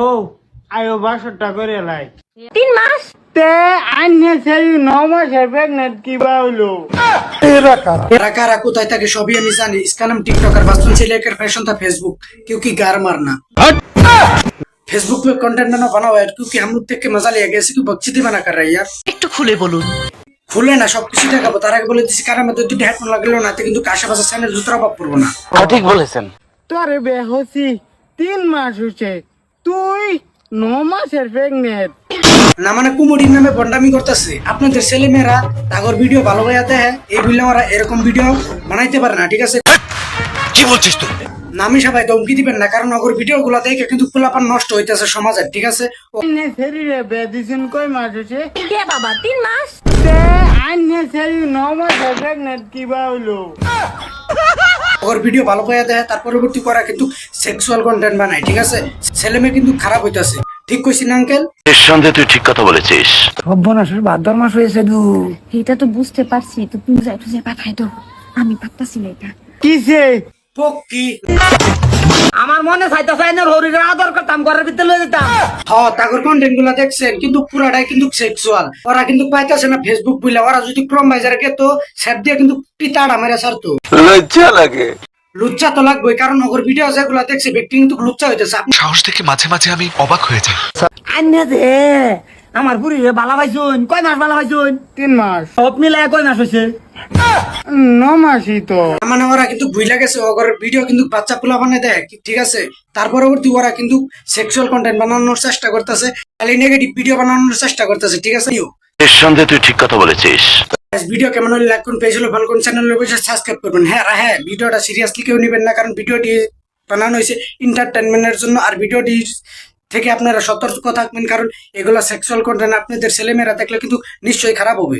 ও আয়ো বাসরটা করে লাই তিন মাস তে আইনে সেই ন মাসের প্রেগনেন্ট কিবা হইলো এরা কারা কোথায় থাকে সবই আমি জানি इसका नाम टिकटॉक और वास्तव से लेकर फैशन था फेसबुक क्योंकि गार मारना फेसबुक पे कंटेंट बना बना हुआ है क्योंकि हम लोग देख के मजा लिया गया कि बकचीदी बना कर रही है यार একটু খুলে বলুন খুলে না সবকিছু দেখাবো তার আগে বলে দিচ্ছি কারণ মধ্যে দুটো হেডফোন লাগলো না তো কিন্তু আশেপাশে চ্যানেল জুতরা পাপ করবো না তোরে বে হসি তিন মাস হচ্ছে তুই ন মাসের প্রেগনেন্ট না মানে কুমুরির নামে বন্ডামি করতেছে। আপনাদের ছেলে মেয়েরা তাগর ভিডিও ভালো হয়ে দেয় এই বললে ওরা এরকম ভিডিও বানাইতে পারে না ঠিক আছে? কি বলছিস তুই? নামি সবাই ধমকি দিবেন না কারণ ওগর ভিডিও গুলা দেখে কিন্তু পোলাপান নষ্ট হইতেছে সমাজের ঠিক আছে? শরীরে বে দিছেন কয় মাস হচ্ছে কে বাবা তিন মাস? আইনে ন হইল? ওর ভিডিও ভালো করে দেয় তার পরবর্তী করা কিন্তু সেক্সুয়াল কন্টেন্ট বানায় ঠিক আছে? ছেলে মেয়ে কিন্তু খারাপ হইতাছে। ঠিক কইছি না আঙ্কেল এর সঙ্গে তুই ঠিক কথা বলেছিস। সর্বনাশের ভাদ্র মাস হয়েছে দু। এটা তো বুঝতে পারছি তো তুমি যাই তুই পাঠাই দাও। আমি পারতাছি না এটা। কিসে? আমার মনে এনের হরির আদর করতাম ঘরের ভিতরে লয়ে যেতাম। হ তাগর কন্টেন্টগুলা দেখছেন কিন্তু পুরাটাই কিন্তু সেক্সুয়াল ওরা কিন্তু পাইতেছে না ফেসবুক বুঝলে ওরা যদি ক্রম বাইজারে তো স্যাপ দিয়ে কিন্তু পিতাড়া মেরে ছাড়তো। লজ্জা লাগে। লুচ্চা তো লাগবে কারণ ওগর ভিডিও যেগুলা দেখছে ব্যক্তি কিন্তু লুচ্চা হইতেছে। আপনি সাহস দেখে মাঝে মাঝে আমি অবাক হয়ে যাই। আন্নে দে। আমার বুড়ি বালা পাইছুন কয় মাস বালা পাইছুন তিন মাস। সব মিলাই কয় মাস হয়েছে ন মাসই তো। মানে ওরা কিন্তু ভুইলা গেছে ওগর ভিডিও কিন্তু বাচ্চা পোলা বানায় দেয় ঠিক আছে? তার পরবর্তী ওরা কিন্তু সেক্সুয়াল কন্টেন্ট বানানোর চেষ্টা করতেছে খালি নেগেটিভ ভিডিও বানানোর চেষ্টা করতেছে ঠিক আছে? নিঃসন্দেহে তুই ঠিক কথা বলেছিস। ভিডিও কেমন হলে? লাইক করুন পেজ হলো ভালো করুন চ্যানেল সাবস্ক্রাইব করবেন। হ্যাঁ হ্যাঁ ভিডিওটা সিরিয়াসলি কেউ নেবেন না কারণ ভিডিওটি বানানো হয়েছে এন্টারটেনমেন্টের জন্য আর ভিডিওটি থেকে আপনারা সতর্ক থাকবেন, কারণ এগুলো সেক্সুয়াল কন্টেন্ট আপনাদের ছেলেমেয়েরা দেখলে কিন্তু নিশ্চয়ই খারাপ হবে।